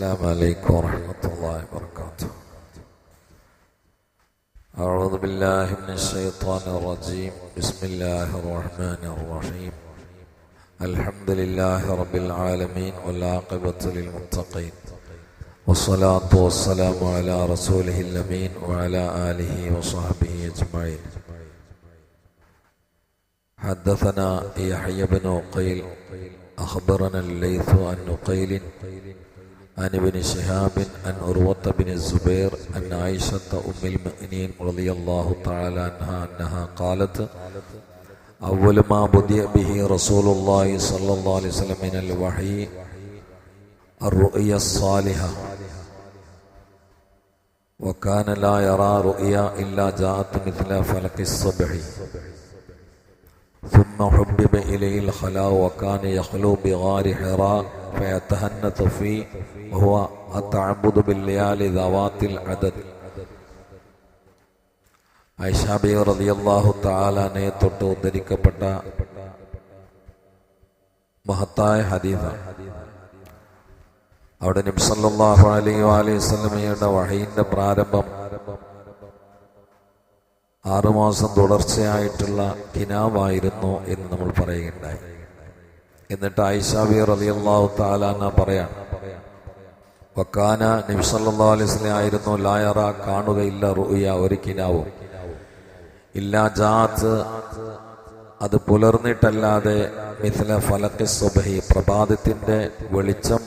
السلام عليكم ورحمة الله وبركاته. أعوذ بالله من الشيطان الرجيم. بسم الله الرحمن الرحيم. الحمد لله رب العالمين والعاقبة للمتقين. والصلاة والسلام على رسوله الأمين وعلى آله وصحبه أجمعين. حدثنا يحيى بن عقيل. أخبرنا الليث عن نقيل عن ابن شهاب عن عروة بن الزبير أن عائشة أم المؤمنين رضي الله تعالى عنها أنها قالت أول ما بدأ به رسول الله صلى الله عليه وسلم من الوحي الرؤيا الصالحة وكان لا يرى رؤيا إلا جاءت مثل فلق الصبح ثم حبب إليه الخلاء وكان يخلو بغار حراء فيتهنث فيه وهو التعبد بالليالي ذوات العدد ഐഷാബി റളിയല്ലാഹു തആലാനെ തൊട്ട് ഉദ്ധരിക്കപ്പെട്ട മഹത്തായ ഹദീസാണ് അവിടെ നബി സല്ലല്ലാഹു അലൈഹി വഅലൈഹി വസല്ലമയുടെ വഹയിന്റെ പ്രാരംഭം ആറുമാസം തുടർച്ചയായിട്ടുള്ള കിനാവായിരുന്നു എന്ന് നമ്മൾ പറയുകയുണ്ടായി. എന്നിട്ട് ഐഷാബി റളിയല്ലാഹു താലാന പറയാം വക്കാന നബി സല്ലല്ലാഹു അലൈഹി വസല്ലം ആയിരുന്നു ലായറ കാണുകയില്ല റുയ ഒരു കിനാവും. ഇല്ല ജാത്ത് അത് പുലർന്നിട്ടല്ലാതെ മിഥില ഫലത്തെ സുബഹി പ്രഭാതത്തിന്റെ വെളിച്ചം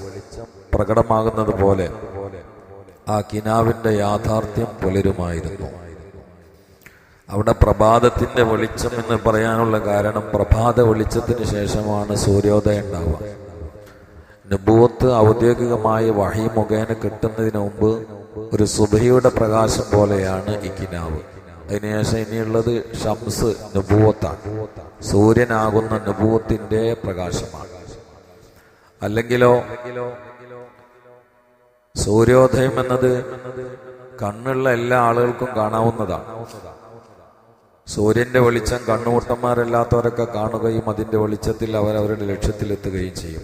പ്രകടമാകുന്നത് പോലെ ആ കിനാവിന്റെ യാഥാർത്ഥ്യം പുലരുമായിരുന്നു. അവിടെ പ്രഭാതത്തിന്റെ വെളിച്ചം എന്ന് പറയാനുള്ള കാരണം പ്രഭാത വെളിച്ചത്തിന് ശേഷമാണ് സൂര്യോദയം ഉണ്ടാവുക. നുബൂത്ത് ഔദ്യോഗികമായി വഹി മുഖേന കിട്ടുന്നതിന് മുമ്പ് ഒരു സുബഹിയുടെ പ്രകാശം പോലെയാണ് ഈ കിനാവ്. അതിനുശേഷം ഇനിയുള്ളത് ഷംസ് നുബൂവത്താണ്. സൂര്യനാകുന്ന നബൂവത്തിന്റെ പ്രകാശമാണ്. അല്ലെങ്കിലോ സൂര്യോദയം എന്നത് കണ്ണുള്ള എല്ലാ ആളുകൾക്കും കാണാവുന്നതാണ്. സൂര്യന്റെ വെളിച്ചം കണ്ണുകൂട്ടന്മാരല്ലാത്തവരൊക്കെ കാണുകയും അതിന്റെ വെളിച്ചത്തിൽ അവർ അവരുടെ ലക്ഷ്യത്തിലെത്തുകയും ചെയ്യും.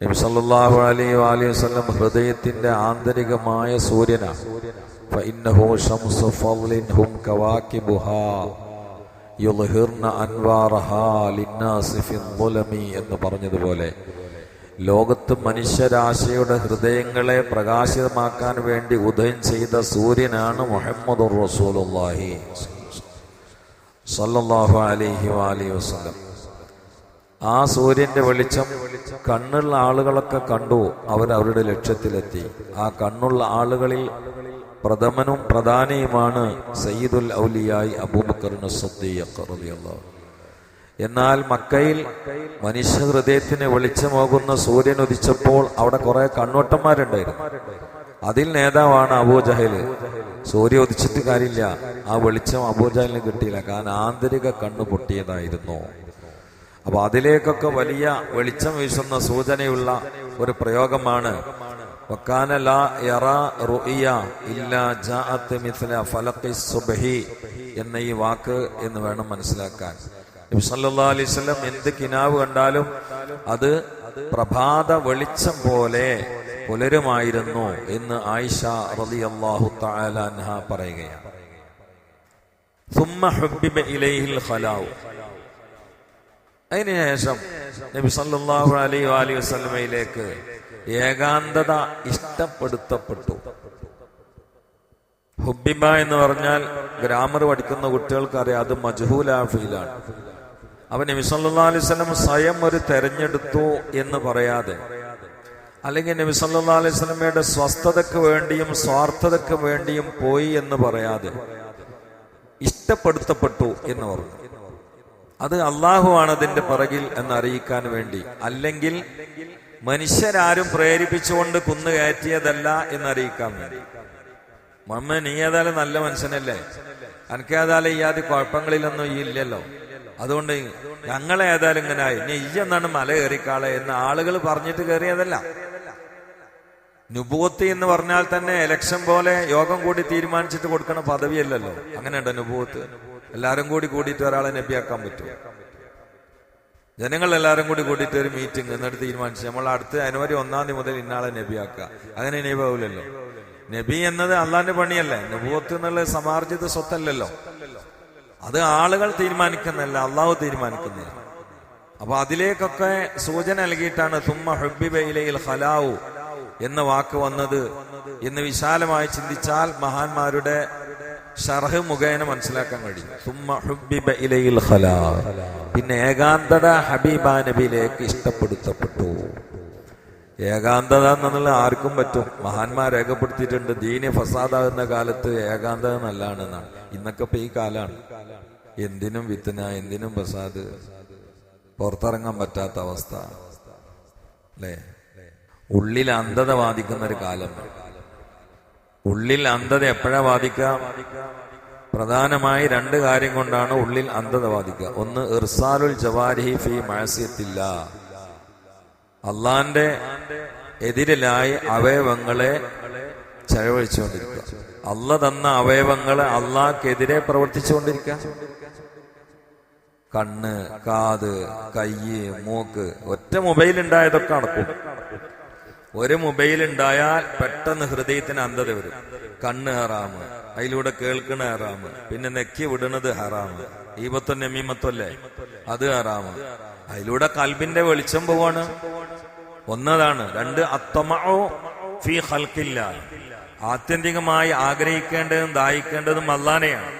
നബിസല്ലാഹു അലി അലി വസ്ലം ഹൃദയത്തിന്റെ ആന്തരികമായ സൂര്യനാണ് എന്ന് പറഞ്ഞതുപോലെ ലോകത്ത് മനുഷ്യരാശിയുടെ ഹൃദയങ്ങളെ പ്രകാശിതമാക്കാൻ വേണ്ടി ഉദയം ചെയ്ത സൂര്യനാണ് മുഹമ്മദ് റസൂൽ സല്ലല്ലാഹു അലിഹി വാലി വസ്ലം ആ സൂര്യന്റെ വെളിച്ചം കണ്ണുള്ള ആളുകളൊക്കെ കണ്ടു അവർ അവരുടെ ലക്ഷ്യത്തിലെത്തി. ആ കണ്ണുള്ള ആളുകളിൽ പ്രഥമനും പ്രധാനിയുമാണ് സയ്യിദുൽ ഔലിയായി അബൂബക്കറിന് എന്നാൽ മക്കയിൽ മനുഷ്യ ഹൃദയത്തിന് വെളിച്ചമാകുന്ന സൂര്യൻ ഉദിച്ചപ്പോൾ അവിടെ കുറെ കണ്ണോട്ടന്മാരുണ്ടായിരുന്നു. അതിൽ നേതാവാണ് അബൂജഹൽ സൂര്യ ഉദിച്ചിട്ട് കാര്യമില്ല. ആ വെളിച്ചം അബൂജഹലിന് കിട്ടിയില്ല. കാരണം ആന്തരിക കണ്ണു പൊട്ടിയതായിരുന്നു. അപ്പൊ അതിലേക്കൊക്കെ വലിയ വെളിച്ചം വീശുന്ന സൂചനയുള്ള ഒരു പ്രയോഗമാണ്. എന്ന ഈ വാക്ക് എന്ന് വേണം മനസ്സിലാക്കാൻ. അലൈവല്ലം എന്ത് കിനാവ് കണ്ടാലും അത് പ്രഭാത വെളിച്ചം പോലെ പുലരുമായിരുന്നു എന്ന് ആയിഷ റളിയല്ലാഹു അള്ളാഹു താലാൻഹ പറയുകയാണ്. അതിനുശേഷം നബി സല്ലാഹു അലൈഹി വാലി വസ്ലമയിലേക്ക് ഏകാന്തത ഇഷ്ടപ്പെടുത്തപ്പെട്ടു. ഹുബിബ എന്ന് പറഞ്ഞാൽ ഗ്രാമർ പഠിക്കുന്ന കുട്ടികൾക്കറിയാം അത് മജ്ഹൂല ഫീലാണ്. അവൻ നബി സല്ലാ അലൈഹി സ്വലം സ്വയം ഒരു തെരഞ്ഞെടുത്തു എന്ന് പറയാതെ അല്ലെങ്കിൽ നബി സല്ലല്ലാഹു അലൈഹി വസല്ലമയുടെ സ്വസ്ഥതയ്ക്ക് വേണ്ടിയും സ്വാർത്ഥതയ്ക്ക് വേണ്ടിയും പോയി എന്ന് പറയാതെ ഇഷ്ടപ്പെടുത്തപ്പെട്ടു എന്ന് പറഞ്ഞു. അത് അള്ളാഹുവാണ് അതിന്റെ പിറകിൽ എന്ന് അറിയിക്കാൻ വേണ്ടി. അല്ലെങ്കിൽ മനുഷ്യരാരും പ്രേരിപ്പിച്ചുകൊണ്ട് കുന്നു കയറ്റിയതല്ല എന്ന് അറിയിക്കാൻ വേണ്ടി. മമ്മ നീ ഏതായാലും നല്ല മനുഷ്യനല്ലേ? എനിക്ക് ഏതായാലും ഈ ആദ്യ കുഴപ്പങ്ങളിലൊന്നും ഈ ഇല്ലല്ലോ. അതുകൊണ്ട് ഞങ്ങളെ ഏതായാലും ഇങ്ങനെ നീ എന്നാണ് മല കയറിക്കാളെ എന്ന് ആളുകൾ പറഞ്ഞിട്ട് കയറിയതല്ല. നുബൂത്ത് എന്ന് പറഞ്ഞാൽ തന്നെ ഇലക്ഷൻ പോലെ യോഗം കൂടി തീരുമാനിച്ചിട്ട് കൊടുക്കണ പദവിയല്ലല്ലോ. അങ്ങനെയുണ്ടോ നുപൂത്ത് എല്ലാരും കൂടി കൂടിയിട്ട് ഒരാളെ നബിയാക്കാൻ പറ്റും ജനങ്ങൾ എല്ലാവരും കൂടി കൂട്ടിയിട്ട് ഒരു മീറ്റിംഗ് എന്നിട്ട് തീരുമാനിച്ചു നമ്മൾ അടുത്ത ജനുവരി ഒന്നാം തീയതി മുതൽ ഇന്നാളെ നബിയാക്കുക. അങ്ങനെ നബി ആവില്ലല്ലോ നബി എന്നത് അള്ളാന്റെ പണിയല്ലേ? നുപൂത്ത് എന്നുള്ള സമാർജിത സ്വത്തല്ലല്ലോ. അത് ആളുകൾ തീരുമാനിക്കുന്നല്ല അള്ളാഹു തീരുമാനിക്കുന്നില്ല അപ്പൊ അതിലേക്കൊക്കെ സൂചന നൽകിയിട്ടാണ് തുമ്മ ബൈലയിൽ ഹലാവു എന്ന വാക്ക് വന്നത് എന്ന് വിശാലമായി ചിന്തിച്ചാൽ മഹാന്മാരുടെ ഷർഹ് മുഖേന മനസ്സിലാക്കാൻ കഴിയും. പിന്നെ ഏകാന്തത ഹബീബ നബിയിലേക്ക് ഇഷ്ടപ്പെടുത്തപ്പെട്ടു. ഏകാന്തത എന്നുള്ള ആർക്കും പറ്റും. മഹാന്മാർ രേഖപ്പെടുത്തിയിട്ടുണ്ട് ദീനി ഫസാദാകുന്ന കാലത്ത് ഏകാന്തത നല്ലതാണെന്നാണ്. ഇന്നൊക്കെ ഇപ്പൊ ഈ കാലാണ്. എന്തിനും വിത്തന എന്തിനും ഫസാദ്. പുറത്തിറങ്ങാൻ പറ്റാത്ത അവസ്ഥ. അല്ലേ? ഉള്ളിൽ അന്ധത ബാധിക്കുന്ന ഒരു കാലം. ഉള്ളിൽ അന്ധത എപ്പോഴാ ബാധിക്കാം പ്രധാനമായി രണ്ട് കാര്യം കൊണ്ടാണ് ഉള്ളിൽ അന്ധത ബാധിക്കുക. ഒന്ന് ഇർസാലുൽ ജവാരിഹി ഫി മഴസ്യത്തില്ല അള്ളാന്റെ എതിരിലായി അവയവങ്ങളെ ചെലവഴിച്ചുകൊണ്ടിരിക്കുക. അല്ല തന്ന അവയവങ്ങളെ അള്ളാഹ്ക്കെതിരെ പ്രവർത്തിച്ചുകൊണ്ടിരിക്കുക. കണ്ണ് കാത് കയ്യ് മൂക്ക് ഒറ്റ മൊബൈൽ ഉണ്ടായതൊക്കെ നടക്കും. ഒരു മൊബൈൽ ഉണ്ടായാൽ പെട്ടെന്ന് ഹൃദയത്തിന് അന്ധത വരും. കണ്ണ് ഹറാമ്. അതിലൂടെ കേൾക്കണ ഹറാമ്. പിന്നെ നെക്കി വിടുന്നത് ഹറാമ്. ഈപത്തൊ നെമീമത്തൊല്ലേ അത് ഹറാമ്. അതിലൂടെ കൽബിന്റെ വെളിച്ചം പോവാണ്. ഒന്നതാണ്. രണ്ട് അത്തമോ ഫി ഹൽക്കില്ല ആത്യന്തികമായി ആഗ്രഹിക്കേണ്ടതും ദാഹിക്കേണ്ടതും അല്ലാനെയാണ്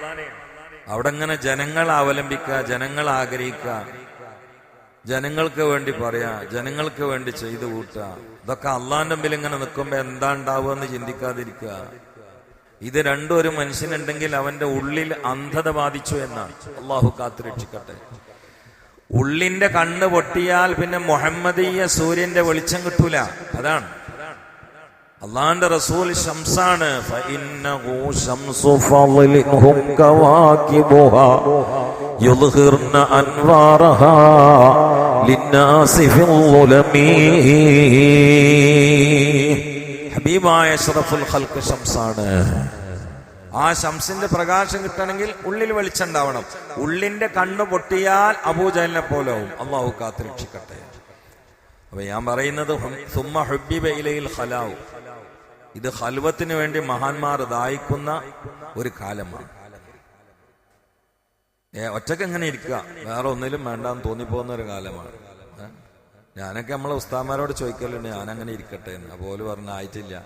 അവിടെ ഇങ്ങനെ ജനങ്ങൾ അവലംബിക്കുക ജനങ്ങൾ ആഗ്രഹിക്കുക ജനങ്ങൾക്ക് വേണ്ടി പറയാ ജനങ്ങൾക്ക് വേണ്ടി ചെയ്തു കൂട്ടുക. ഇതൊക്കെ അള്ളാന്റെ മുമ്പിൽ ഇങ്ങനെ നിൽക്കുമ്പോ എന്താ ഉണ്ടാവുക എന്ന് ചിന്തിക്കാതിരിക്കുക. ഇത് രണ്ടും ഒരു മനുഷ്യനുണ്ടെങ്കിൽ അവന്റെ ഉള്ളിൽ അന്ധത ബാധിച്ചു എന്നാണ്. അള്ളാഹു കാത്തുരക്ഷിക്കട്ടെ ഉള്ളിന്റെ കണ്ണ് പൊട്ടിയാൽ പിന്നെ മുഹമ്മദീയ സൂര്യന്റെ വെളിച്ചം കിട്ടൂല. അതാണ്. അള്ളാന്റെ റസൂൽ ഷംസാണ് ഫഇന്നഹു أنوارها للناس في الظلم ഹബീബായ അഷ്റഫുൽ ഖൽഖ് ഷംസാണ് ആ ശംസിന്റെ പ്രകാശം കിട്ടണമെങ്കിൽ ഉള്ളിൽ വെളിച്ചം ഉണ്ടാവണം ഉള്ളിന്റെ കണ്ണ് പൊട്ടിയാൽ അബൂജലിനെ പോലെ ആവും. അള്ളാഹു കാത്ത് രക്ഷിക്കട്ടെ. അപ്പൊ ഞാൻ പറയുന്നത് സുമ്മ ഇത് ഹൽവത്തിന് വേണ്ടി മഹാന്മാർ ദായിക്കുന്ന ഒരു കാലമാണ്. ഒറ്റയ്ക്ക് എങ്ങനെ ഇരിക്കുക? വേറെ ഒന്നിലും വേണ്ടാന്ന് തോന്നിപ്പോകുന്ന ഒരു കാലമാണ്? ഞാനൊക്കെ നമ്മളെ ഉസ്താമാരോട് ചോദിക്കലുണ്ട് ഞാനങ്ങനെ ഇരിക്കട്ടെ എന്ന്. അപ്പോൾ പറഞ്ഞ ആയിട്ടില്ല.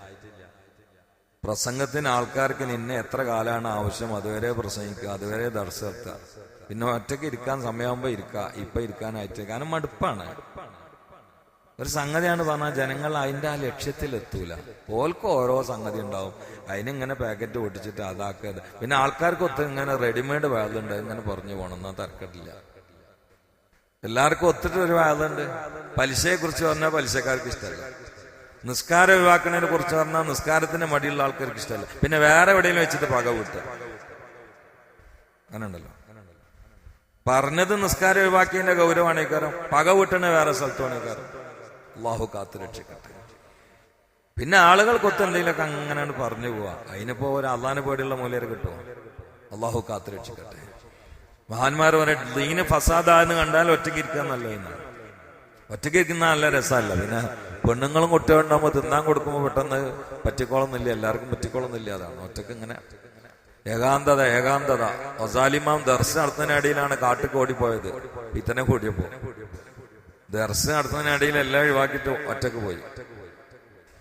പ്രസംഗത്തിന് ആൾക്കാർക്ക് നിന്നെ എത്ര കാലമാണ് ആവശ്യം അതുവരെ പ്രസംഗിക്കുക അതുവരെ ദർശനത്തുക പിന്നെ ഒറ്റയ്ക്ക് ഇരിക്കാൻ സമയമാകുമ്പോ ഇരിക്കുക ഇപ്പൊ ഇരിക്കാനായിട്ട്. കാരണം മടുപ്പാണ്. ഒരു സംഗതിയാണ് പറഞ്ഞാൽ ജനങ്ങൾ അതിന്റെ ആ ലക്ഷ്യത്തിലെത്തൂല. ഓൽക്ക് ഓരോ സംഗതി ഉണ്ടാവും. അതിനിങ്ങനെ പാക്കറ്റ് പൊട്ടിച്ചിട്ട് അതാക്കരുത്. പിന്നെ ആൾക്കാർക്ക് ഒത്ത് ഇങ്ങനെ റെഡിമെയ്ഡ് വേദുണ്ട് ഇങ്ങനെ പറഞ്ഞു പോകണം എന്നാൽ തർക്കട്ടില്ല. എല്ലാവർക്കും ഒത്തിട്ട് ഒരു വേദുണ്ട് പലിശയെ കുറിച്ച് പറഞ്ഞാൽ പലിശക്കാർക്ക് ഇഷ്ടമല്ല നിസ്കാരം ഒഴിവാക്കുന്നതിനെ കുറിച്ച് പറഞ്ഞാൽ നിസ്കാരത്തിന്റെ മടിയുള്ള ആൾക്കാർക്ക് ഇഷ്ടമല്ല പിന്നെ വേറെ എവിടെയെങ്കിലും വെച്ചിട്ട് പക വിട്ട് അങ്ങനെ ഉണ്ടല്ലോ പറഞ്ഞത് നിസ്കാരം ഒഴിവാക്കിയതിന്റെ ഗൗരവമാണേക്കാരം പക വിട്ടണ വേറെ സ്ഥലത്തുമാണേക്കാരം അള്ളാഹു കാത്തു രക്ഷിക്കട്ടെ. പിന്നെ ആളുകൾക്കൊത്ത് എന്തെങ്കിലുമൊക്കെ അങ്ങനെയാണ് പറഞ്ഞു പോവാ. അതിനിപ്പോ ഒരു അള്ളാഹിനെ പേടിയുള്ള മൂലയർ കിട്ടുമോ അള്ളാഹു കാത്തു രക്ഷിക്കട്ടെ. മഹാന്മാർ പറഞ്ഞിട്ട് ദീന് ഫസാദാന്ന് കണ്ടാൽ ഒറ്റയ്ക്ക് ഇരിക്കാൻ നല്ലതെന്നാണ് ഒറ്റയ്ക്ക് ഇരിക്കുന്ന നല്ല രസമല്ല. പിന്നെ പെണ്ണുങ്ങളും കുട്ടികളുണ്ടാകുമ്പോൾ തിന്നാൻ കൊടുക്കുമ്പോൾ പെട്ടെന്ന് പറ്റിക്കോളന്നില്ല. എല്ലാവർക്കും പറ്റിക്കോളന്നില്ല. അതാണ് ഒറ്റയ്ക്ക് ഇങ്ങനെ. ഏകാന്തത ഏകാന്തത. ഒസാലിമാം ദർശനം നടത്തുന്നതിനിടയിലാണ് കാട്ടിക്ക് ഓടിപ്പോയത്. ഇത്തനെ കൂടിയപ്പോ. ദർശനം നടത്തുന്നതിനിടയിൽ എല്ലാം ഒഴിവാക്കിയിട്ട് ഒറ്റയ്ക്ക് പോയി.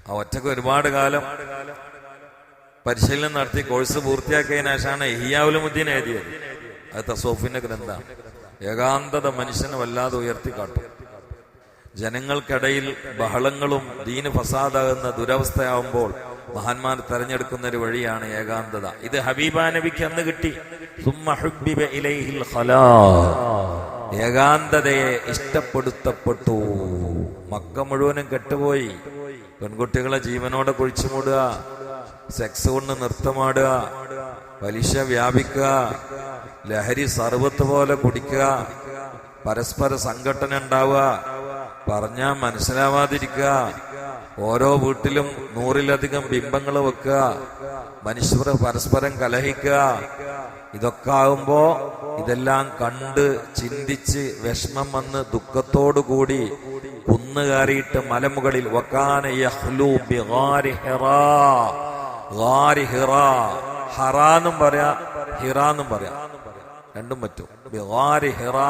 ആ ഒറ്റയ്ക്ക് ഒരുപാട് കാലം പരിശീലനം നടത്തി കോഴ്സ് പൂർത്തിയാക്കിയതിനു ശേഷമാണ് ഹിയാവുലുമുദ്ദീൻ എഴുതിയത്. അത് തസോഫിന്റെ ഗ്രന്ഥമാണ്. ഏകാന്തത മനുഷ്യനെ വല്ലാതെ ഉയർത്തി കാട്ടും ജനങ്ങൾക്കിടയിൽ ബഹളങ്ങളും ദീന് ഫസാദാകുന്ന ദുരവസ്ഥയാവുമ്പോൾ മഹാന്മാർ തെരഞ്ഞെടുക്കുന്ന ഒരു വഴിയാണ് ഏകാന്തത. ഇത് ഹബീബാ നബിക്ക് അന്ന് കിട്ടി. സുമ്മ ഹുബ്ബിബ ഇലൈഹിൽ ഖലാ. ഏകാന്തതയെ ഇഷ്ടപ്പെടുത്തപ്പെട്ടു. മക്ക മുഴുവനും കെട്ടുപോയി. പെൺകുട്ടികളെ ജീവനോടെ കുഴിച്ചു മൂടുക. സെക്സ് കൊണ്ട് നൃത്തമാടുക. പലിശ വ്യാപിക്കുക. ലഹരി സർവത്ത് പോലെ കുടിക്കുക. പരസ്പര സംഘടന ഉണ്ടാവുക. പറഞ്ഞാൽ മനസ്സിലാവാതിരിക്കുക. ഓരോ വീട്ടിലും നൂറിലധികം ബിംബങ്ങൾ വെക്കുക. മനുഷ്യർ പരസ്പരം കലഹിക്കുക. ഇതൊക്കെ ആകുമ്പോ ഇതെല്ലാം കണ്ട് ചിന്തിച്ച് വിഷമം വന്ന് ദുഃഖത്തോടുകൂടി കുന്നു കയറിയിട്ട് മലമുകളിൽ. ഹറാന്നും പറയാ ഹിറാന്നും പറയാ രണ്ടും പറ്റും ഹിറാ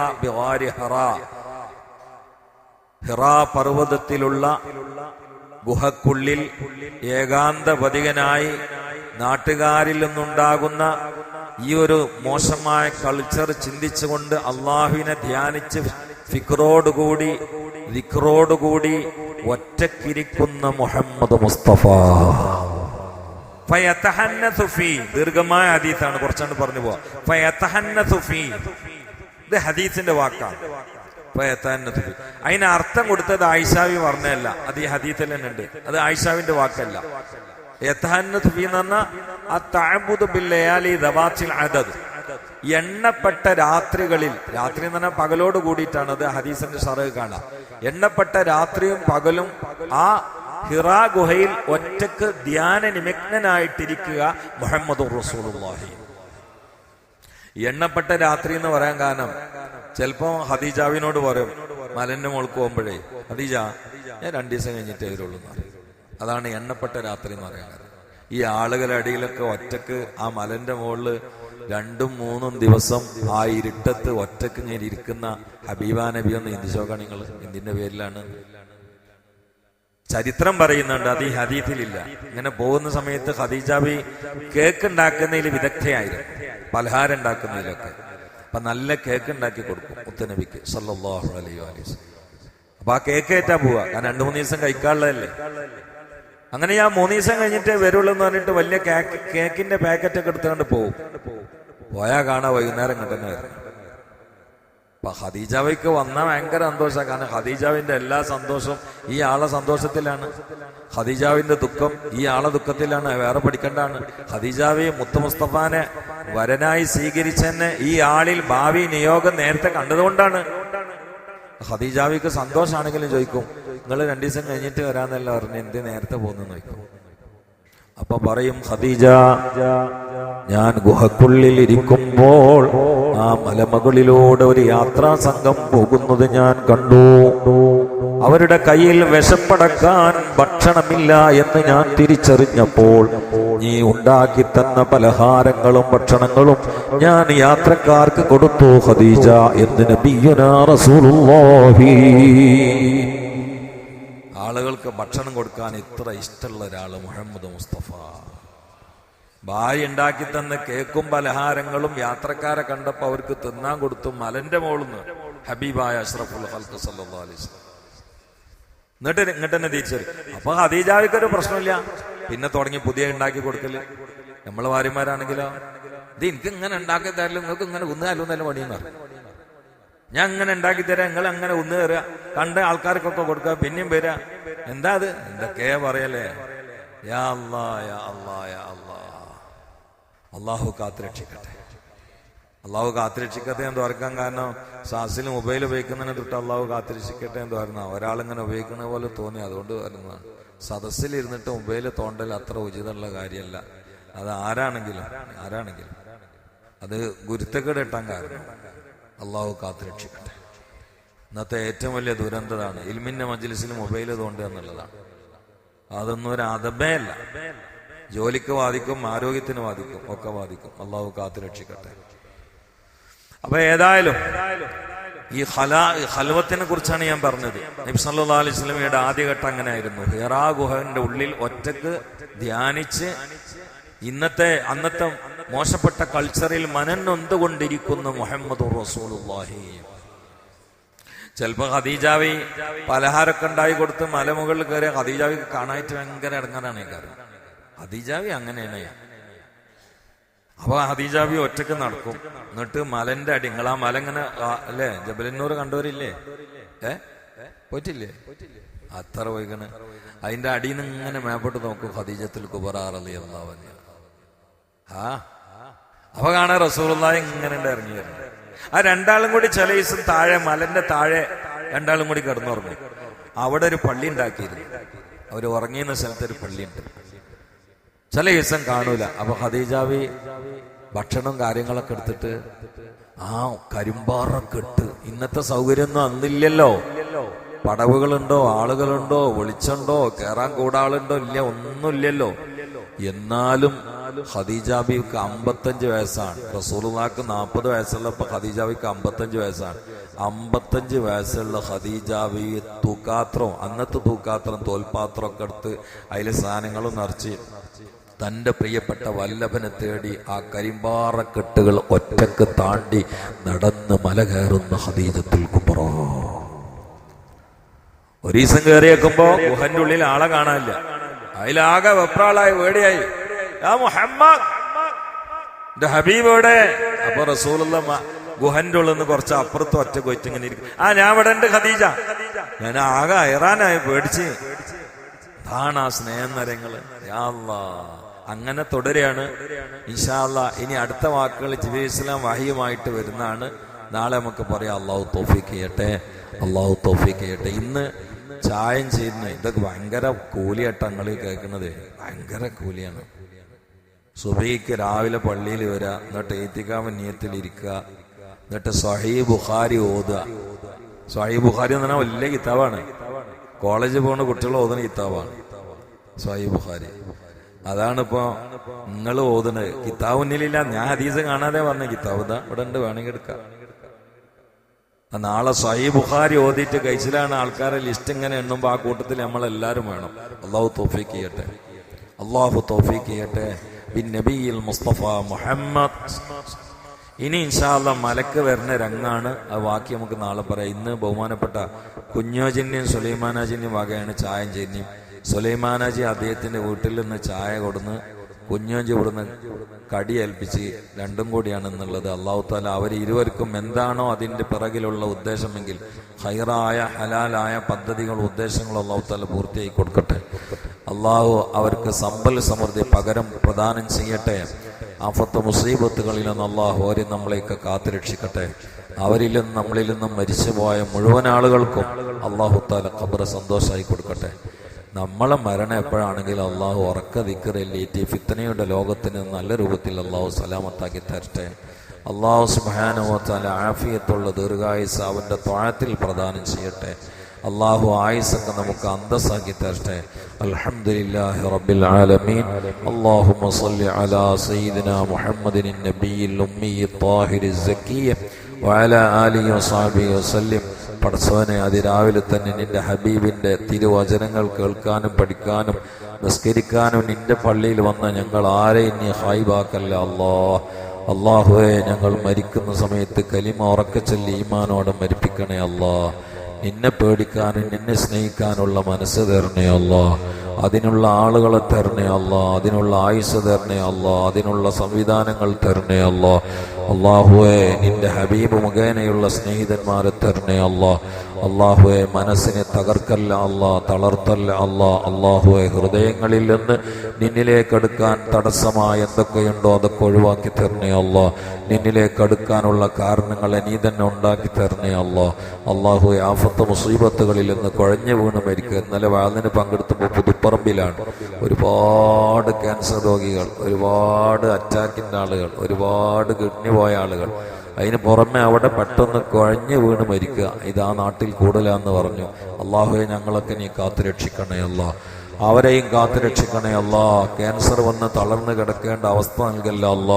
ഹിറാ പർവതത്തിലുള്ള ഗുഹക്കുള്ളിൽ ഏകാന്തപതികനായി നാട്ടുകാരിൽ നിന്നുണ്ടാകുന്ന ഈ ഒരു മോശമായ കൾച്ചർ ചിന്തിച്ചുകൊണ്ട് അള്ളാഹുവിനെ ധ്യാനിച്ച് ഫിക്രോടുകൂടി കൂടി ഒറ്റക്കിരിക്കുന്ന മുഹമ്മദ് മുസ്തഫ. ദീർഘമായ ഹദീസാണ്. കുറച്ചാണ് പറഞ്ഞു പോവാ. ഇത് ഹദീസിന്റെ വാക്കാണ്. അതിന് അർത്ഥം കൊടുത്തത് ആയിഷാവി പറഞ്ഞല്ല അത് ഈ ഹദീസിൽ തന്നെ ഉണ്ട്. അത് ആയിഷാവിന്റെ വാക്കല്ല. എന്ന് പറഞ്ഞാൽ എണ്ണപ്പെട്ട രാത്രികളിൽ രാത്രി എന്ന് പറഞ്ഞാൽ പകലോട് കൂടിയിട്ടാണ് അത് ഹദീസിന്റെ ഷറഹ് കാണാം. എണ്ണപ്പെട്ട രാത്രിയും പകലും ആ ഹിറാ ഗുഹയിൽ ഒറ്റയ്ക്ക് ധ്യാന നിമഗ്നനായിട്ടിരിക്കുക മുഹമ്മദ് റസൂലുള്ളാഹി. എണ്ണപ്പെട്ട രാത്രി എന്ന് പറയാൻ കാരണം ചിലപ്പോ ഹദീജാവിനോട് പറയും മലന്റെ മുകൾക്ക് പോകുമ്പോഴേ ഹദീജ ഞാൻ രണ്ടു ദിവസം കഴിഞ്ഞിട്ടേ വരുള്ളൂ അതാണ് എണ്ണപ്പെട്ട രാത്രി എന്ന് പറയുന്നത്. ഈ ആളുകളുടെ അടിയിലൊക്കെ ഒറ്റയ്ക്ക് ആ മലന്റെ മുകളിൽ രണ്ടും മൂന്നും ദിവസം ആ ഇരുട്ടത്ത് ഒറ്റയ്ക്ക് ഇങ്ങനെ ഇരിക്കുന്ന ഹബീബ നബി ഒന്ന് ഇന്ദിശോക്കാണ് നിങ്ങൾ എന്തിന്റെ പേരിലാണ്. ചരിത്രം പറയുന്നുണ്ട് അത് ഈ ഹദീഫിലില്ല ഇങ്ങനെ പോകുന്ന സമയത്ത് ഖദീജാബി കേക്ക് ഉണ്ടാക്കുന്നതിൽ വിദഗ്ധയായിരുന്നു. പലഹാരം ഉണ്ടാക്കുന്നതിലൊക്കെ. അപ്പൊ നല്ല കേക്ക് ഉണ്ടാക്കി കൊടുക്കും മുത്തനബിക്ക് സല്ലാഹു അലൈഹി വസല്ലം. അപ്പൊ ആ കേക്ക് ഏറ്റാ പോവാ. കാരണം രണ്ടു മൂന്ന് ദിവസം കഴിക്കാനുള്ളതല്ലേ? അങ്ങനെ ഞാൻ മൂന്ന് ദിവസം കഴിഞ്ഞിട്ട് വരുള്ളൂ എന്ന് പറഞ്ഞിട്ട് വലിയ കേക്ക് കേക്കിന്റെ പാക്കറ്റ് ഒക്കെ എടുത്തുകൊണ്ട് പോകും പോയാ കാണാ വൈകുന്നേരം കിട്ടുന്ന വരുന്നത് അപ്പൊ ഹദീജാവയ്ക്ക് വന്ന ഭയങ്കര സന്തോഷമാണ് കാരണം ഹദീജാവിന്റെ എല്ലാ സന്തോഷവും ഈ ആളെ സന്തോഷത്തിലാണ്. ഹദീജാവിന്റെ ദുഃഖം ഈ ആളെ ദുഃഖത്തിലാണ്. വേറെ പഠിക്കേണ്ടാണ്. ഹദീജാവി മുത്ത മുസ്തഫാനെ വരനായി സ്വീകരിച്ചെന്നെ ഈ ആളിൽ ഭാവി നിയോഗം നേരത്തെ കണ്ടതുകൊണ്ടാണ്. ഹദീജാവിക്ക് സന്തോഷമാണെങ്കിലും ചോദിക്കും. നിങ്ങൾ രണ്ടു ദിവസം കഴിഞ്ഞിട്ട് വരാന്നല്ല പറഞ്ഞു എന്ത് നേരത്തെ പോകുന്നു നോക്കും അപ്പൊ പറയും ഖദീജ ഞാൻ ഗുഹക്കുള്ളിൽ ഇരിക്കുമ്പോൾ ആ മലമകളിലൂടെ ഒരു യാത്രാ സംഘം പോകുന്നത് ഞാൻ കണ്ടു. അവരുടെ കയ്യിൽ വിശപ്പടക്കാൻ ഭക്ഷണമില്ല എന്ന് ഞാൻ തിരിച്ചറിഞ്ഞപ്പോൾ നീ ഉണ്ടാക്കി തന്ന പലഹാരങ്ങളും ഭക്ഷണങ്ങളും ഞാൻ യാത്രക്കാർക്ക് കൊടുത്തു ഖദീജ എന്ന് നബിയുനാ റസൂലുള്ളാഹി. ആളുകൾക്ക് ഭക്ഷണം കൊടുക്കാൻ ഇത്ര ഇഷ്ടമുള്ള ഒരാൾ മുഹമ്മദ് മുസ്തഫ. ഭാര്യ ഉണ്ടാക്കി തന്ന കേക്കും പലഹാരങ്ങളും യാത്രക്കാരെ കണ്ടപ്പോൾ അവർക്ക് തിന്നാൻ കൊടുത്തു മലന്റെ മോളിന്ന് ഹബീബായ അഷ്റഫുൽ ഹൽക്ക് സല്ലാ വസല്ലം. എന്നിട്ട് ഇങ്ങോട്ട് തന്നെ തിരിച്ചു അപ്പൊ ഹദീജാവിക്ക് പ്രശ്നമില്ല. പിന്നെ തുടങ്ങി പുതിയ ഉണ്ടാക്കി കൊടുക്കൽ. നമ്മളെ ഭാര്യമാരാണെങ്കിലോ? ഇത് എനിക്ക് ഇങ്ങനെ ഉണ്ടാക്കി തരലും നിങ്ങൾക്ക് ഇങ്ങനെ ഉന്നുകാലും നല്ല പണിയെന്ന് പറഞ്ഞു. ഞാൻ അങ്ങനെ ഉണ്ടാക്കി തരാം നിങ്ങൾ അങ്ങനെ ഒന്ന് കയറുക കണ്ട ആൾക്കാർക്കൊക്കെ കൊടുക്കുക പിന്നെയും വരിക എന്താ അത്? എന്തൊക്കെ പറയല്ലേ യാ അല്ലാ യാ യാ അള്ളാഹു കാത്തുരക്ഷിക്കട്ടെ. അള്ളാഹു കാത്തുരക്ഷിക്കട്ടെ എന്ന് ഓർക്കാൻ കാരണം സാസിൽ മൊബൈൽ ഉപയോഗിക്കുന്നതിനെ തൊട്ട് അള്ളാഹു കാത്തുരക്ഷിക്കട്ടെ എന്ന് പറഞ്ഞാൽ ഒരാളിങ്ങനെ ഉപയോഗിക്കുന്ന പോലെ തോന്നി അതുകൊണ്ട് വരുന്നതാണ് സദസ്സിൽ ഇരുന്നിട്ട് മൊബൈൽ തോണ്ടൽ അത്ര ഉചിതമുള്ള കാര്യമല്ല. അത് ആരാണെങ്കിലും ആരാണെങ്കിലും. അത് ഗുരുത്തക്കേട് ഇട്ടാൻ കാരണം. അള്ളാഹു കാത്തുരക്ഷിക്കട്ടെ ഇന്നത്തെ ഏറ്റവും വലിയ ദുരന്തതാണ്. ഇൽമിന്റെ മജ്ലിസിൽ മൊബൈൽ തോണ്ട് എന്നുള്ളതാണ്. അതൊന്നും ഒരു അതബേ അല്ല. ജോലിക്ക് ബാധിക്കും ആരോഗ്യത്തിന് ബാധിക്കും ഒക്കെ ബാധിക്കും അള്ളാഹു കാത്തുരക്ഷിക്കട്ടെ അപ്പൊ ഏതായാലും ഈ ഹലാ ഹൽവത്തിനെ കുറിച്ചാണ് ഞാൻ പറഞ്ഞത്. നബി സല്ലല്ലാഹു അലൈഹി വസല്ലമയുടെ ആദ്യഘട്ടം അങ്ങനെ ആയിരുന്നു ഹിറാ ഗുഹന്റെ ഉള്ളിൽ ഒറ്റയ്ക്ക് ധ്യാനിച്ച് ഇന്നത്തെ അന്നത്തെ മോശപ്പെട്ട കൾച്ചറിൽ മനന്നൊന്തുകൊണ്ടിരിക്കുന്നു മുഹമ്മദ് റസൂലുള്ളാഹി. ചിലപ്പോ ഖദീജാവി പലഹാരമൊക്കെ ഉണ്ടായി കൊടുത്ത് മലമുകളിൽ കയറിയ ഹദീജാവി കാണായിട്ട് ഭയങ്കര ഇടങ്ങാനാണ് ഈ കാര്യം. ഖദീജാവി അങ്ങനെയാണ്. അപ്പൊ ഹദീജാബി ഒറ്റയ്ക്ക് നടക്കും. എന്നിട്ട് മലന്റെ അടി നിങ്ങൾ ആ മല ഇങ്ങനെ അല്ലേ? ജബലന്നൂർ കണ്ടവരില്ലേ? ഏ? പോയിട്ടില്ലേ? അത്ര പോയിക്കണ്. അതിന്റെ അടിയിൽ നിന്ന് ഇങ്ങനെ മേപ്പോട്ട് നോക്കും ഹദീജത്തിൽ കുബറാറലി അള്ളാഹ് ആ. അപ്പൊ കാണാൻ റസൂറുള്ള ഇങ്ങനെ ഇറങ്ങി വരുന്നത്. ആ രണ്ടാളും കൂടി ചില ദിവസം താഴെ മലന്റെ താഴെ രണ്ടാളും കൂടി കിടന്നുറങ്ങി. അവിടെ ഒരു പള്ളി ഉണ്ടാക്കിയിരുന്നു. അവർ ഉറങ്ങിയുന്ന സ്ഥലത്ത് ഒരു പള്ളിയുണ്ട് ചില ദിവസം കാണൂല. അപ്പൊ ഖദീജാവി ഭക്ഷണം കാര്യങ്ങളൊക്കെ എടുത്തിട്ട് ആ കരിമ്പാറൊക്കെ ഇട്ട്. ഇന്നത്തെ സൗകര്യമൊന്നും അന്നില്ലല്ലോ. പടവുകളുണ്ടോ ആളുകളുണ്ടോ വെളിച്ചുണ്ടോ കേറാൻ കൂടാളുണ്ടോ ഇല്ല ഒന്നുമില്ലല്ലോ. എന്നാലും ഖദീജാബിക്ക് അമ്പത്തഞ്ച് വയസ്സാണ്. റസൂലുള്ളാക്ക് നാൽപ്പത് വയസ്സുള്ളപ്പോ ഖദീജാബിക്ക് അമ്പത്തഞ്ച് വയസ്സാണ്. അമ്പത്തഞ്ച് വയസ്സുള്ള ഖദീജാബി തൂക്കാത്രം അന്നത്തെ തൂക്കാത്രം തോൽപാത്രം ഒക്കെ എടുത്ത് അതിലെ സാധനങ്ങളും നിറച്ച് തന്റെ പ്രിയപ്പെട്ട വല്ലഭനെ തേടി ആ കരിമ്പാറക്കെട്ടുകൾ ഒറ്റയ്ക്ക് താണ്ടി നടന്ന് മല കയറുന്ന ഹദീജത്തുൽ കുബറോ. ഒരു ദിവസം കയറിയേക്കുമ്പോ ഗുഹന്റെ ഉള്ളിൽ ആളെ കാണാനില്ല. അതിലാകെ വെപ്രാളായി വേടിയായി മുഹമ്മദ്. ഹബീബ് എവിടെ? അപ്പൊ റസൂലുള്ള ഗുഹന്റെ ഉള്ളിൽ നിന്ന് കുറച്ച് അപ്പുറത്ത് ഒറ്റ കൊയ്റ്റ് ഇങ്ങനെ ഇരിക്കും ആ ഞാൻ ഇവിടെ ഉണ്ട് ഖദീജ. ഞാൻ ആകെ അയറാനായി പേടിച്ച്. അതാണ് ആ സ്നേഹനരങ്ങൾ. അങ്ങനെ തുടരുകയാണ്. ഇൻഷാല്ല ഇനി അടുത്ത വാക്കുകൾ ജിബി ഇസ്ലാം വഹിയുമായിട്ട് വരുന്നതാണ്. നാളെ നമുക്ക് പറയാം അള്ളാഹു തോഫിക്ക് ചെയ്യട്ടെ അള്ളാഹു തോഫിക്ക് ചെയ്യട്ടെ. ഇന്ന് ചായം ചെയ്യുന്ന ഇതൊക്കെ ഭയങ്കര കൂലിയട്ടങ്ങളിൽ കേൾക്കുന്നത് ഭയങ്കര കൂലിയാണ്. സുബൈക്ക് രാവിലെ പള്ളിയിൽ വരാ എന്നിട്ട് ഏത്തിക്കാമൻ നിയത്തിൽ ഇരിക്കുക എന്നിട്ട് സഹീ ബുഖാരി ഓതുക. സഹീ ബുഖാരി എന്ന് പറഞ്ഞാൽ വലിയ കിതാബാണ്. കോളേജിൽ പോകുന്ന കുട്ടികൾ ഓതുന്ന കിതാബാണ്. സഹീ ബുഖാരി. അതാണിപ്പോ നിങ്ങൾ ഓതുന്നത്. കിതാബ് മുന്നിലില്ല. ഞാൻ ഹദീസ് കാണാതെ പറഞ്ഞ കിതാബ്. ഇതാ ഇവിടെ ഉണ്ട് വേണമെങ്കിൽ എടുക്കാം. നാളെ സഹി ബുഖാരി ഓതിയിട്ട് കഴിച്ചിലാണ് ആൾക്കാരെ ലിസ്റ്റ് ഇങ്ങനെ എണ്ണുമ്പോൾ ആ കൂട്ടത്തിൽ നമ്മളെല്ലാവരും വേണം. അള്ളാഹു തോഫീക്ക് ചെയ്യട്ടെ. അള്ളാഹു തോഫീക്ക് ചെയ്യട്ടെ. ബിൻ മുസ്തഫ മുഹമ്മദ്. ഇനി ഇൻഷാല്ല മലക്ക് വരുന്ന രംഗാണ് ആ വാക്യം നമുക്ക് നാളെ പറയാം. ഇന്ന് ബഹുമാനപ്പെട്ട കുഞ്ഞോജന്യം സുലൈമാനാജിന്യം വകയാണ് ചായം ചെന്നിയും സുലൈമാനാജി അദ്ദേഹത്തിന്റെ വീട്ടിൽ നിന്ന് ചായ കൊടുന്ന് കുഞ്ഞോജി ഇവിടുന്ന് കടി ഏൽപ്പിച്ച് രണ്ടും കൂടിയാണെന്നുള്ളത് അള്ളാഹു താല അവർ ഇരുവർക്കും എന്താണോ അതിന്റെ പിറകിലുള്ള ഉദ്ദേശമെങ്കിൽ ഹൈറായ ഹലാലായ പദ്ധതികൾ ഉദ്ദേശങ്ങൾ അള്ളാഹു താല പൂർത്തിയാക്കി കൊടുക്കട്ടെ. അള്ളാഹു അവർക്ക് സമ്പൽ സമൃദ്ധി പകരം പ്രദാനം ചെയ്യട്ടെ. ആഫത്ത് മുസീബത്തുകളിൽ നിന്ന് അള്ളാഹു അവരെ നമ്മളെയൊക്കെ കാത്തുരക്ഷിക്കട്ടെ അവരിൽ നിന്നും നമ്മളിൽ നിന്നും മരിച്ചുപോയ മുഴുവൻ ആളുകൾക്കും അള്ളാഹു താല ഖബറ സന്തോഷമായി കൊടുക്കട്ടെ. നമ്മളെ മരണം എപ്പോഴാണെങ്കിൽ അള്ളാഹു ഉറക്ക ദിക്കറില്ലേറ്റ് ഫിത്തനയുടെ ലോകത്തിന് നല്ല രൂപത്തിൽ അള്ളാഹു സലാമത്താക്കി തരട്ടെ. അള്ളാഹു സുബാനുവത്താല ആഫിയത്തുള്ള ദീർഘായുസ് അവന്റെ ത്വാഴത്തിൽ പ്രദാനം ചെയ്യട്ടെ. അള്ളാഹു ആയുസൊക്കെ നമുക്ക് അന്തസ്സാക്കി തരട്ടെ. അൽഹംദുലില്ലാഹി റബ്ബിൽ ആലമീൻ. അല്ലാഹുമ്മ സ്വല്ലി അലാ സയ്യിദിന മുഹമ്മദിൻ നബിയിൽ താഹിരി ആലിഹി തന്നെ നിന്റെ ഹബീബിന്റെ തിരുവചനങ്ങൾ കേൾക്കാനും പഠിക്കാനും നിസ്കരിക്കാനും നിന്റെ പള്ളിയിൽ വന്ന ഞങ്ങൾ ആരെ ഇനി ഹൈബാക്കല്ല അള്ളാഹ് അള്ളാഹുവെ ഞങ്ങൾ മരിക്കുന്ന സമയത്ത് കലിമ ഉറക്കച്ചൊല്ലി ഈമാനോടെ മരിപ്പിക്കണേ അള്ളാഹ് നിന്നെ പേടിക്കാനും നിന്നെ സ്നേഹിക്കാനുള്ള മനസ്സ് തരണേ അതിനുള്ള ആളുകളെ തരണേ അതിനുള്ള ആയുസ് തരണേ അതിനുള്ള സംവിധാനങ്ങൾ തരണേ അള്ളാഹുവെ നിന്റെ ഹബീബ് മുഖേനയുള്ള സ്നേഹിതന്മാരെ തരണേ അള്ളാഹുവെ മനസ്സിനെ തകർക്കല്ല അല്ല തളർത്തല്ല അല്ല. അള്ളാഹുവെ ഹൃദയങ്ങളിൽ നിന്ന് നിന്നിലേക്ക് അടുക്കാൻ തടസ്സമായ എന്തൊക്കെയുണ്ടോ അതൊക്കെ ഒഴിവാക്കി തരണേ അല്ല നിന്നിലേക്ക് അടുക്കാനുള്ള കാരണങ്ങളെ നീ തന്നെ ഉണ്ടാക്കി തരണേ അള്ളാഹു ആഫത്ത് മുസീബത്തുകളിൽ നിന്ന് കുഴഞ്ഞു വീണ് മരിക്കുക. ഇന്നലെ വാതിന് പങ്കെടുത്തപ്പോൾ പുതുപ്പറമ്പിലാണ്. ഒരുപാട് ക്യാൻസർ രോഗികൾ ഒരുപാട് അറ്റാക്കിന്റെ ആളുകൾ ഒരുപാട് കിഡ്നി പോയ ആളുകൾ. അതിന് പുറമെ അവിടെ പെട്ടെന്ന് കുഴഞ്ഞു വീണ് മരിക്കുക. ഇതാ നാട്ടിൽ കൂടുതലാന്ന് പറഞ്ഞു. അള്ളാഹുയെ ഞങ്ങളൊക്കെ നീ കാത്തു രക്ഷിക്കണേ അല്ല അവരെയും കാത്തു രക്ഷിക്കണേ അല്ല. ക്യാൻസർ വന്ന് തളർന്നു കിടക്കേണ്ട അവസ്ഥ നൽകല്ല അല്ല.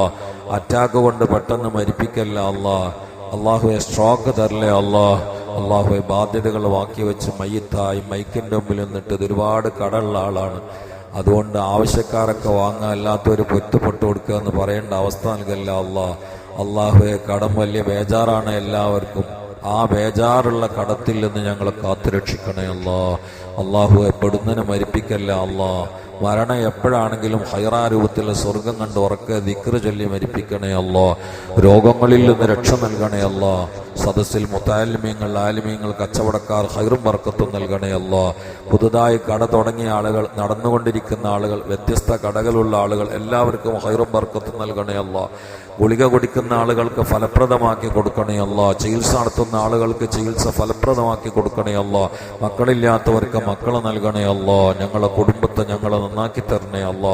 അറ്റാക്ക് കൊണ്ട് പെട്ടെന്ന് മരിപ്പിക്കല്ല അല്ലാ. അള്ളാഹുവെ സ്ട്രോക്ക് തരലേ അല്ലാ. അള്ളാഹുവെ ബാധ്യതകൾ വാക്കി വെച്ച് മയ്യത്തായി മൈക്കിന്റെ മുമ്പിൽ നിന്നിട്ട് ഇത് ഒരുപാട് കടമുള്ള ആളാണ്. അതുകൊണ്ട് ആവശ്യക്കാരൊക്കെ വാങ്ങാൻ അല്ലാത്തൊരു പൊറ്റുപൊട്ട് കൊടുക്കുക എന്ന് പറയേണ്ട അവസ്ഥ നൽകല്ല അല്ലാ. അള്ളാഹുവെ കടം വലിയ ബേജാറാണ് എല്ലാവർക്കും. ആ ബേജാറുള്ള കടത്തിൽ നിന്ന് ഞങ്ങളെ കാത്തുരക്ഷിക്കണേ അല്ലാ. അള്ളാഹു എപ്പെടുന്നതിനെ മരിപ്പിക്കല്ല അല്ലാ. മരണം എപ്പോഴാണെങ്കിലും ഹൈറാ രൂപത്തിൽ സ്വർഗം കണ്ട് ഉറക്കെ ദിക്ര ചൊല്ലി മരിപ്പിക്കണേ അല്ലോ. രോഗങ്ങളിൽ നിന്ന് രക്ഷ നൽകണേ അല്ലോ. സദസ്സിൽ മുത്താലിമ്യങ്ങൾ ആലിമ്യങ്ങൾ കച്ചവടക്കാർ ഹൈറും വർക്കത്തും നൽകണേ അല്ലോ. പുതുതായി കട തുടങ്ങിയ ആളുകൾ നടന്നുകൊണ്ടിരിക്കുന്ന ആളുകൾ വ്യത്യസ്ത കടകളുള്ള ആളുകൾ എല്ലാവർക്കും ഹൈറും വർക്കത്തും നൽകണേ അല്ലോ. ഗുളിക കുടിക്കുന്ന ആളുകൾക്ക് ഫലപ്രദമാക്കി കൊടുക്കണേ അല്ല ചികിത്സ നടത്തുന്ന ആളുകൾക്ക് ചികിത്സ ഫലപ്രദമാക്കി കൊടുക്കണേ അല്ല മക്കളില്ലാത്തവർക്ക് മക്കളെ നൽകണേ അല്ല ഞങ്ങളെ കുടുംബത്തെ ഞങ്ങളെ നന്നാക്കി തരണേ അല്ല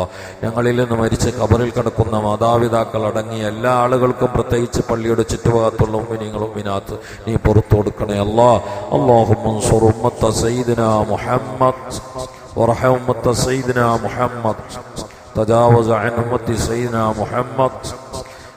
ഞങ്ങളിൽ നിന്ന് മരിച്ച് കബറിൽ കിടക്കുന്ന മാതാപിതാക്കൾ അടങ്ങിയ എല്ലാ ആളുകൾക്കും പ്രത്യേകിച്ച് പള്ളിയുടെ ചുറ്റുഭാഗത്തുള്ള ഉമ്മിനിങ്ങളും വിനാത്ത് നീ പുറത്തു കൊടുക്കണേ അല്ല അള്ളാഹു സയ്യിദന മുഹമ്മദ് ورحم أمة سيدنا محمد تجاوز عن أمة سيدنا محمد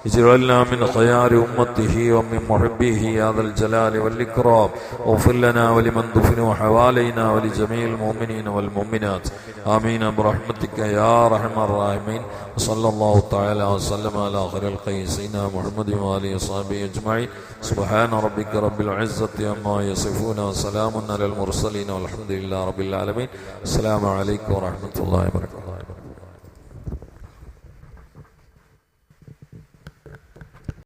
اجعلنا من خيار أمته ومن محبيه يا ذا الجلال والإكرام واغفر لنا ولمن دفنوا حوالينا ولجميع المؤمنين والمؤمنات آمين برحمتك يا أرحم الراحمين وصلى الله تعالى وسلم على خير الخير سيدنا محمد وآله وصحبه أجمعين سبحان ربك رب العزة عما يصفون وسلام على المرسلين والحمد لله رب العالمين السلام عليكم ورحمة الله وبركاته